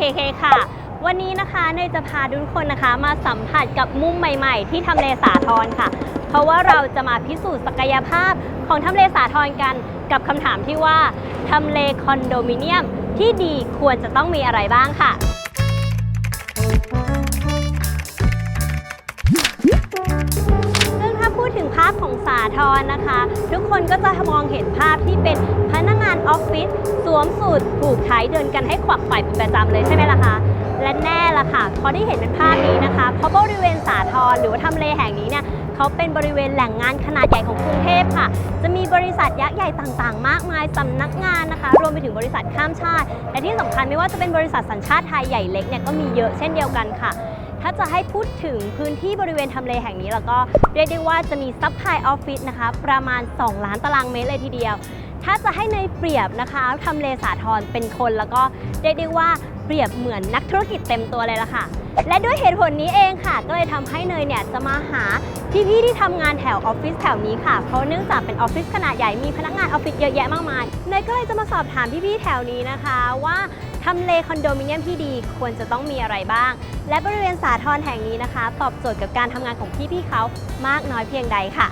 KK ค่ะ วันนี้นะคะเนยจะพาทุกคนนะคะมาสัมผัสกับมุมใหม่ๆ ที่ทำเลสาทรค่ะ เพราะว่าเราจะมาพิสูจน์ศักยภาพของทำเลสาทรกันกับคำถามที่ว่าทำเลคอนโดมิเนียมที่ดีควรจะต้องมีอะไรบ้างค่ะซึ่งถ้าพูดถึงภาพของสาทรนะคะ ทุกคนก็จะมองเห็นภาพที่เป็นานออฟฟิศสวมสูทผูกไทยเดินกันให้ขวักไขว่เป็นประจำเลยใช่ไหมล่ะคะ และแน่ละค่ะพอได้เห็นเป็นภาพนี้นะคะ เพราะบริเวณสาทรหรือว่าทำเลแห่งนี้เนี่ยเขาเป็นบริเวณแหล่งงานขนาดใหญ่ของกรุงเทพค่ะ จะมีบริษัทยักษ์ใหญ่ต่างๆ มากมายสำนักงานนะคะ รวมไปถึงบริษัทข้ามชาติ และที่สำคัญไม่ว่าจะเป็นบริษัทสัญชาติไทยใหญ่เล็กเนี่ยก็มีเยอะเช่นเดียวกันค่ะถ้าจะให้พูดถึงพื้นที่บริเวณทำเลแห่งนี้ แล้วก็เรียกได้ว่าจะมีซับพลายออฟฟิศนะคะ ประมาณ 2 ล้านตารางเมตรเลยทีเดียว ถ้าจะให้ในยเปรียบนะคะทำเลสาทรเป็นคนแล้วก็เรียกได้ว่าเปรียบเหมือนนักธุรกิจเต็มตัวเลยล่ะค่ะ และด้วยเหตุผลนี้เองค่ะ ก็เลยทำให้เนยเนี่ยจะมาหาพี่ๆที่ทำงานแถวออฟฟิศแถวนี้ค่ะ เพราะเนื่องจากเป็นออฟฟิศขนาดใหญ่มีพนักงานออฟฟิศเยอะแยะมากมายเนยก็เลยจะมาสอบถามพี่ๆแถวนี้นะคะว่าทำเลคอนโดมิเนียมที่ดีควรจะต้องมีอะไรบ้าง และบริเวณสาทรแห่งนี้นะคะ ตอบโจทย์กับการทำงานของพี่ๆเขามากน้อยเพียงใดค่ะ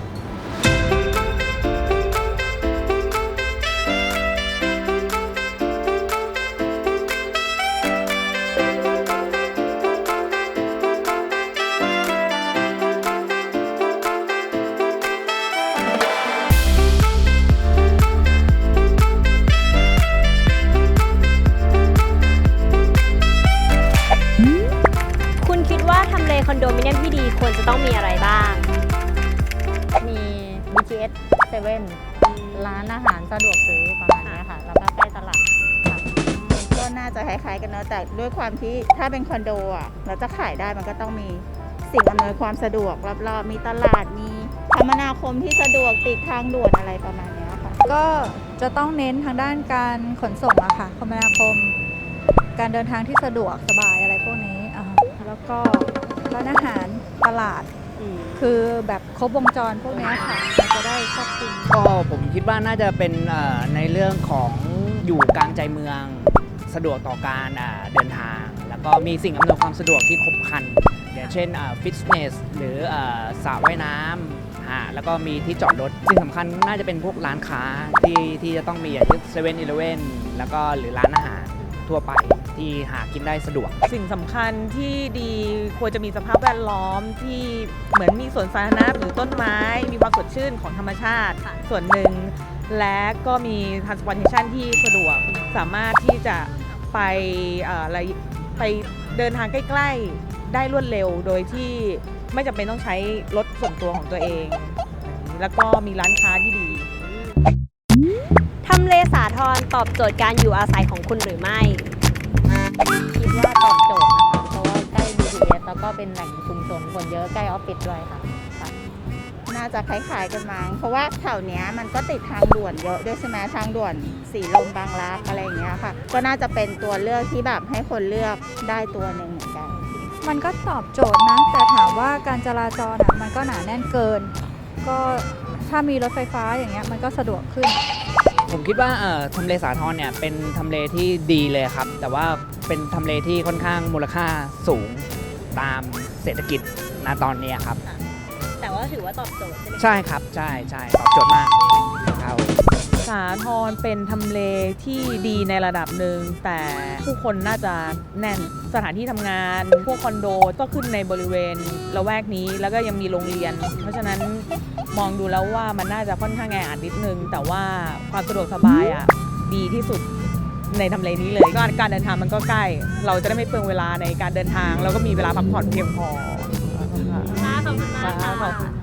ต้องมีอะไรบ้าง มี BTS 7ร้านอาหารสะดวกซื้อประมาณเนี้ยค่ะ แล้วก็ใกล้ตลาดค่ะก็น่าจะคล้ายๆกันเนอะแต่ด้วยความที่ถ้าเป็นคอนโดอะเราจะขายได้มันก็ต้องมีสิ่งอำนวยความสะดวกรอบๆมีตลาดมีคมนาคมที่สะดวกติดทางด่วนอะไรประมาณเนี้ยค่ะ ก็จะต้องเน้นทางด้านการขนส่งอะค่ะคมนาคม การเดินทางที่สะดวกสบายอะไรพวกนี้อ่าแล้วก็ ร้านอาหารตลาด คือแบบครบวงจรพวกเนี้ยค่ะมันจะได้ครอบคลุมก็ผมคิดว่าน่าจะเป็นเอ่อในเรื่องของอยู่กลางใจเมือง สะดวกต่อการอ่าเดินทาง แล้วก็มีสิ่งอำนวยความสะดวกที่ครบครันอย่างเช่นฟิตเนสหรืออ่าสระว่ายน้ำฮะแล้วก็มีที่จอดรถสิ่งสำคัญน่าจะเป็นพวกร้านค้าที่ที่จะต้องมีอย่างเช่นเซเว่นอีเลเว่นแล้วก็หรือร้านอาหารทั่วไป ที่หากินได้สะดวก สิ่งสำคัญที่ดีควรจะมีสภาพแวดล้อมที่เหมือนมีสวนสาธารณะหรือต้นไม้ มีความสดชื่นของธรรมชาติค่ะส่วนหนึ่ง และก็มี transportation ที่สะดวกสามารถที่จะไปเอ่ออะไรไปเดินทางใกล้ๆ ได้รวดเร็วโดยที่ไม่จำเป็นต้องใช้รถส่วนตัวของตัวเอง แล้วก็มีร้านค้าที่ดี ทำเลสาทรตอบโจทย์การอยู่อาศัยของคุณหรือไม่ คิดว่าตอบโจทย์นะคะเพราะว่าใกล้ BTS แล้วก็เป็นแหล่งชุมชนคนเยอะใกล้ออฟฟิศด้วยค่ะค่ะน่าจะคล้ายๆกันมั้งเพราะว่าแถวเนี้ยมันก็ติดทางด่วนเยอะด้วยใช่ไหมทางด่วนสีลมบางรักอะไรอย่างเงี้ยค่ะ ก็น่าจะเป็นตัวเลือกที่แบบให้คนเลือกได้ตัวหนึ่งเหมือนกัน มันก็ตอบโจทย์นะ แต่ถามว่าการจราจรอะมันก็หนาแน่นเกิน ก็ถ้ามีรถไฟฟ้าอย่างเงี้ยมันก็สะดวกขึ้น ผมคิดว่าเอ่อทำเลสาทรเนี่ยเป็นทำเลที่ดีเลยครับ แต่ว่าเป็นทำเลที่ค่อนข้างมูลค่าสูงตามเศรษฐกิจณตอนนี้ครับ แต่ว่าถือว่าตอบโจทย์ใช่ไหมใช่ครับ ใช่ใช่ตอบโจทย์มากครับ สาทรเป็นทำเลที่ดีในระดับหนึ่ง แต่ผู้คนน่าจะแน่นสถานที่ทำงาน พวกคอนโดก็ขึ้นในบริเวณละแวกนี้แล้วก็ยังมีโรงเรียน เพราะฉะนั้นมองดูแล้วว่ามันน่าจะค่อนข้างแออัดนิดนึง แต่ว่าความสะดวกสบายอะดีที่สุดในทำเลนี้เลยก็การเดินทางมันก็ใกล้ เราจะได้ไม่เปลืองเวลาในการเดินทาง แล้วก็มีเวลาพักผ่อนเพียงพอค่ะขอบคุณมากค่ะ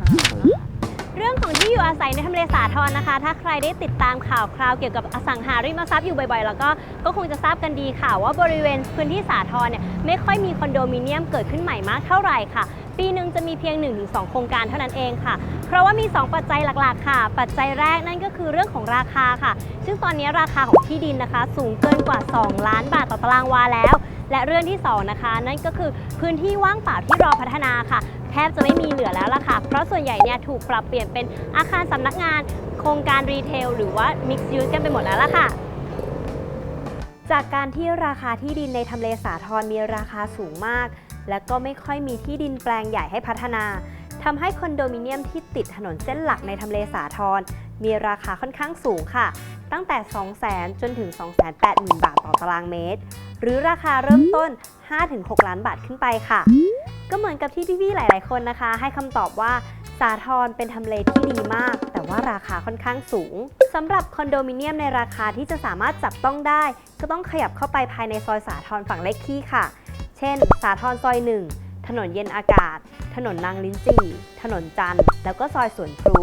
อาศัยในทำเลสาทรนะคะ ถ้าใครได้ติดตามข่าวคราวเกี่ยวกับอสังหาริมทรัพย์อยู่บ่อยๆ แล้วก็ก็คงจะทราบกันดีค่ะ ว่าบริเวณพื้นที่สาทรเนี่ยไม่ค่อยมีคอนโดมิเนียมเกิดขึ้นใหม่มากเท่าไหร่ค่ะ ปีหนึ่งจะมีเพียง 1-2 โครงการเท่านั้นเองค่ะ เพราะว่ามี 2 ปัจจัยหลักๆ ค่ะ ปัจจัยแรกนั่นก็คือเรื่องของราคาค่ะ ซึ่งตอนนี้ราคาของที่ดินนะคะ สูงเกินกว่า 2 ล้านบาทต่อตารางวาแล้วและเรื่องที่สองนะคะ นั่นก็คือพื้นที่ว่างเปล่าที่รอพัฒนาค่ะ ทบจะไม่มีเหลือแล้วล่ะค่ะ เพราะส่วนใหญ่เนี่ยถูกปรับเปลี่ยนเป็นอาคารสำนักงาน โครงการรีเทลหรือว่า Mixed Use กันไปหมดแล้วล่ะค่ะจากการที่ราคาที่ดินในทำเลสาทรมีราคาสูงมาก และก็ไม่ค่อยมีที่ดินแปลงใหญ่ให้พัฒนาทำให้คอนโดมิเนียมที่ติดถนนเส้นหลักในทำเลสาทรมีราคาค่อนข้างสูงค่ะ ตั้งแต่ 200,000 จนถึง 280,000 บาทต่อตารางเมตร หรือราคาเริ่มต้น 5-6 ล้านบาทขึ้นไปค่ะ ก็เหมือนกับที่พี่ๆหลาย ๆ คนนะคะ ให้คำตอบว่าสาทรเป็นทำเลที่ดีมาก แต่ว่าราคาค่อนข้างสูงสำหรับคอนโดมิเนียมในราคาที่จะสามารถจับต้องได้ ก็ต้องขยับเข้าไปภายในซอยสาทรฝั่งเลขขี้ค่ะ เช่น สาทรซอย 1 ถนนเย็นอากาศ ถนนนางลิ้นจี่ถนนจันทร์แล้วก็ซอยสวนพลู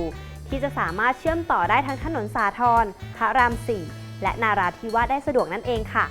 ที่จะสามารถเชื่อมต่อได้ทั้งถนนสาทรพระราม 4 และนาราธิวาสได้สะดวกนั่นเองค่ะ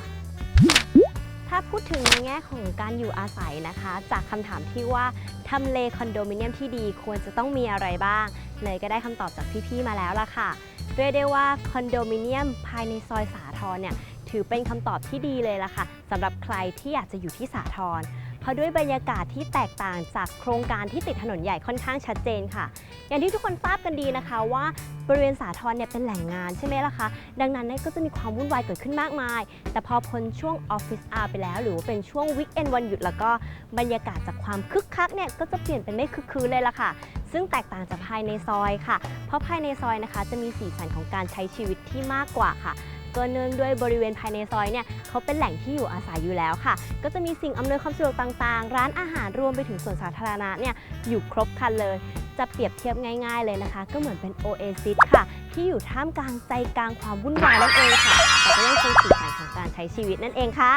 ถ้าพูดถึงในแง่ของการอยู่อาศัยนะคะ จากคำถามที่ว่าทำเลคอนโดมิเนียมที่ดีควรจะต้องมีอะไรบ้างเนยก็ได้คำตอบจากพี่ๆมาแล้วล่ะค่ะเรียกได้ว่าคอนโดมิเนียมภายในซอยสาทรเนี่ยถือเป็นคำตอบที่ดีเลยล่ะค่ะสำหรับใครที่อยากจะอยู่ที่สาทร เพราะด้วยบรรยากาศที่แตกต่างจากโครงการที่ติดถนนใหญ่ค่อนข้างชัดเจนค่ะ อย่างที่ทุกคนทราบกันดีนะคะว่าบริเวณสาทรเนี่ยเป็นแหล่งงานใช่ไหมล่ะคะ ดังนั้นนี่ก็จะมีความวุ่นวายเกิดขึ้นมากมาย แต่พอพ้นช่วงออฟฟิศอาร์ไปแล้ว หรือว่าเป็นช่วงวิกเอนวันหยุดแล้วก็บรรยากาศจากความคึกคักเนี่ยก็จะเปลี่ยนเป็นไม่คึกคืนเลยล่ะค่ะ ซึ่งแตกต่างจากภายในซอยค่ะ เพราะภายในซอยนะคะ จะมีสีสันของการใช้ชีวิตที่มากกว่าค่ะ ก็เนื่องด้วยบริเวณภายในซอยเนี่ยเขาเป็นแหล่งที่อยู่อาศัยอยู่แล้วค่ะ ก็จะมีสิ่งอำนวยความสะดวกต่างๆ ร้านอาหารรวมไปถึงสวนสาธารณะเนี่ยอยู่ครบครันเลย จะเปรียบเทียบง่าย ๆเลยนะคะ ก็เหมือนเป็นโอเอซิสค่ะ ที่อยู่ท่ามกลางใจกลางความวุ่นวายนั่นเองค่ะแต่ก็ยังคงสีสันของการใช้ชีวิตนั่นเองค่ะ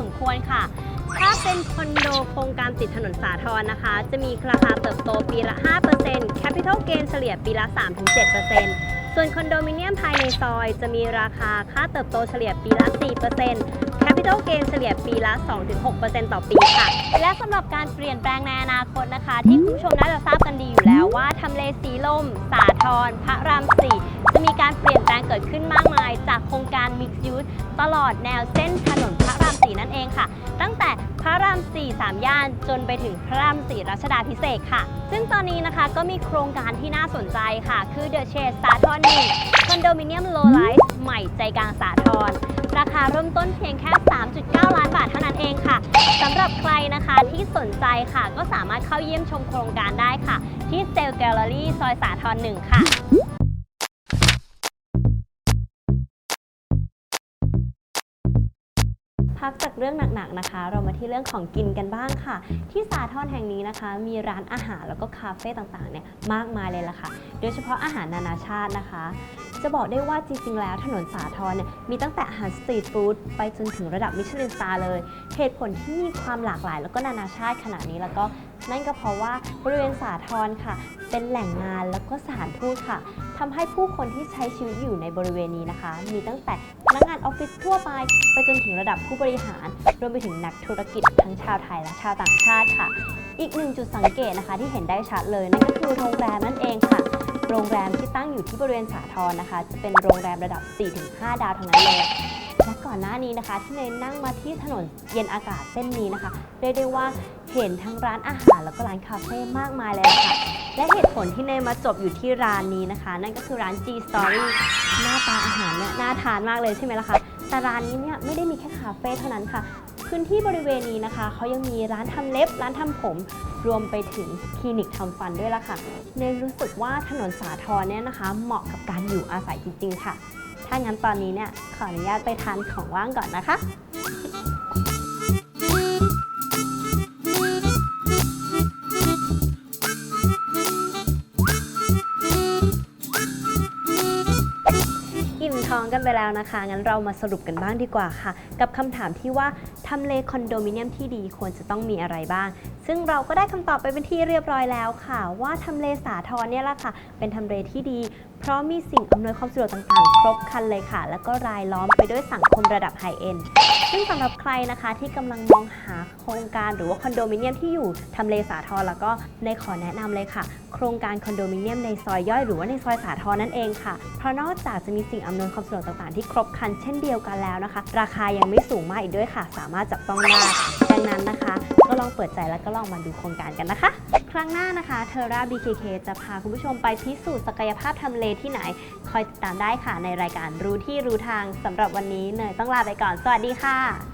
สมควรค่ะ ถ้าเป็นคอนโดโครงการติดถนนสาทรนะคะ จะมีราคาเติบโตปีละ 5% Capital Gain เฉลี่ยปีละ 3-7%ส่วนคอนโดมิเนียมภายในซอย จะมีราคาค่าเติบโตเฉลี่ยปีละ 4% Capital Gain เฉลี่ยปีละ 2-6%ต่อปีค่ะ และสำหรับการเปลี่ยนแปลงในอนาคตนะคะ ที่คุณผู้ชมน่าจะทราบกันดีอยู่แล้วว่าทำเลสีลม สาทรพระราม4จะมีการเปลี่ยนแปลงเกิดขึ้นมากมาย จากโครงการ Mixed Use ตลอดแนวเส้นถนน เองค่ะ ตั้งแต่พระราม4 3ย่านจนไปถึงพระราม 4 รัชดาพิเศษค่ะ ซึ่งตอนนี้นะคะก็มีโครงการที่น่าสนใจค่ะ คือ The Shade สาทร1คอนโดมิเนียม Low Rise ใหม่ใจกลางสาทรราคาเริ่มต้นเพียงแค่ 3.9 ล้านบาทเท่านั้นเองค่ะสำหรับใครนะคะที่สนใจค่ะ ก็สามารถเข้าเยี่ยมชมโครงการได้ค่ะ ที่เซลแกลเลอรี่ซอยสาทรหนึ่งค่ะ พักจากเรื่องหนักๆนะคะ เรามาที่เรื่องของกินกันบ้างค่ะ ที่สาทรแห่งนี้นะคะ มีร้านอาหารแล้วก็คาเฟ่ต่างๆเนี่ยมากมายเลยล่ะค่ะ โดยเฉพาะอาหารนานาชาตินะคะ จะบอกได้ว่าจริงๆแล้วถนนสาทรเนี่ยมีตั้งแต่อาหารสตรีทฟู้ดไปจนถึงระดับมิชลินสตาร์เลยเหตุผลที่มีความหลากหลาย แล้วก็นานาชาติขนาดนี้แล้วก็ นั่นก็เพราะว่าบริเวณสาทรค่ะ เป็นแหล่งงานแล้วก็สถานทูตค่ะทำให้ผู้คนที่ใช้ชีวิตอยู่ในบริเวณนี้นะคะ มีตั้งแต่พนักงานออฟฟิศทั่วไป ไปจนถึงระดับผู้บริหารรวมไปถึงนักธุรกิจทั้งชาวไทยและชาวต่างชาติค่ะ อีกหนึ่งจุดสังเกตนะคะที่เห็นได้ชัดเลยนั่นก็คือโรงแรมนั่นเองค่ะโรงแรมที่ตั้งอยู่ที่บริเวณสาทรนะคะ จะเป็นโรงแรมระดับ 4-5 ดาวทั้งนั้นเลยและก่อนหน้านี้นะคะ ที่เนยนั่งมาที่ถนนเย็นอากาศเส้นนี้นะคะเรียกได้ว่า เห็นทั้งร้านอาหารแล้วก็ร้านคาเฟ่มากมายเลยค่ะ และเหตุผลที่เนยมาจบอยู่ที่ร้านนี้นะคะ นั่นก็คือร้าน G Story หน้าตาอาหารเนี่ยน่าทานมากเลยใช่ไหมล่ะคะแต่ร้านนี้เนี่ยไม่ได้มีแค่คาเฟ่เท่านั้นค่ะ พื้นที่บริเวณนี้นะคะเขายังมีร้านทำเล็บ ร้านทำผม รวมไปถึงคลินิกทำฟันด้วยล่ะค่ะ เนยรู้สึกว่าถนนสาทรเนี่ยนะคะ เหมาะกับการอยู่อาศัยจริง ๆ ค่ะ ถ้างั้นตอนนี้เนี่ยขออนุญาตไปทานของว่างก่อนนะคะ ท้องกันไปแล้วนะคะ งั้นเรามาสรุปกันบ้างดีกว่าค่ะ กับคำถามที่ว่าทำเลคอนโดมิเนียมที่ดีควรจะต้องมีอะไรบ้าง ซึ่งเราก็ได้คำตอบไปเป็นที่เรียบร้อยแล้วค่ะ ว่าทำเลสาทรเนี่ยแหละค่ะ เป็นทำเลที่ดี เพราะมีสิ่งอำนวยความสะดวกต่างๆ ครบครันเลยค่ะ แล้วก็รายล้อมไปด้วยสังคมระดับไฮเอ็น ซึ่งสำหรับใครนะคะที่กำลังมองหาโครงการหรือว่าคอนโดมิเนียมที่อยู่ทำเลสาทรแล้วก็ในขอแนะนำเลยค่ะ โครงการคอนโดมิเนียมในซอยย่อยหรือว่าในซอยสาทรนั่นเองค่ะ เพราะนอกจากจะมีสิ่งอำนวยความสะดวกต่างๆ ที่ครบครันเช่นเดียวกันแล้วนะคะ ราคายังไม่สูงมากอีกด้วยค่ะ สามารถจับต้องได้ดังนั้นนะคะ ก็ลองเปิดใจแล้วก็ลองมาดูโครงการกันนะคะ ครั้งหน้านะคะเทอร่า BKK จะพาคุณผู้ชมไปพิสูจน์ศักยภาพทำเลที่ไหน คอยติดตามได้ค่ะในรายการรู้ที่รู้ทางสำหรับวันนี้เนยต้องลาไปก่อน สวัสดีค่ะ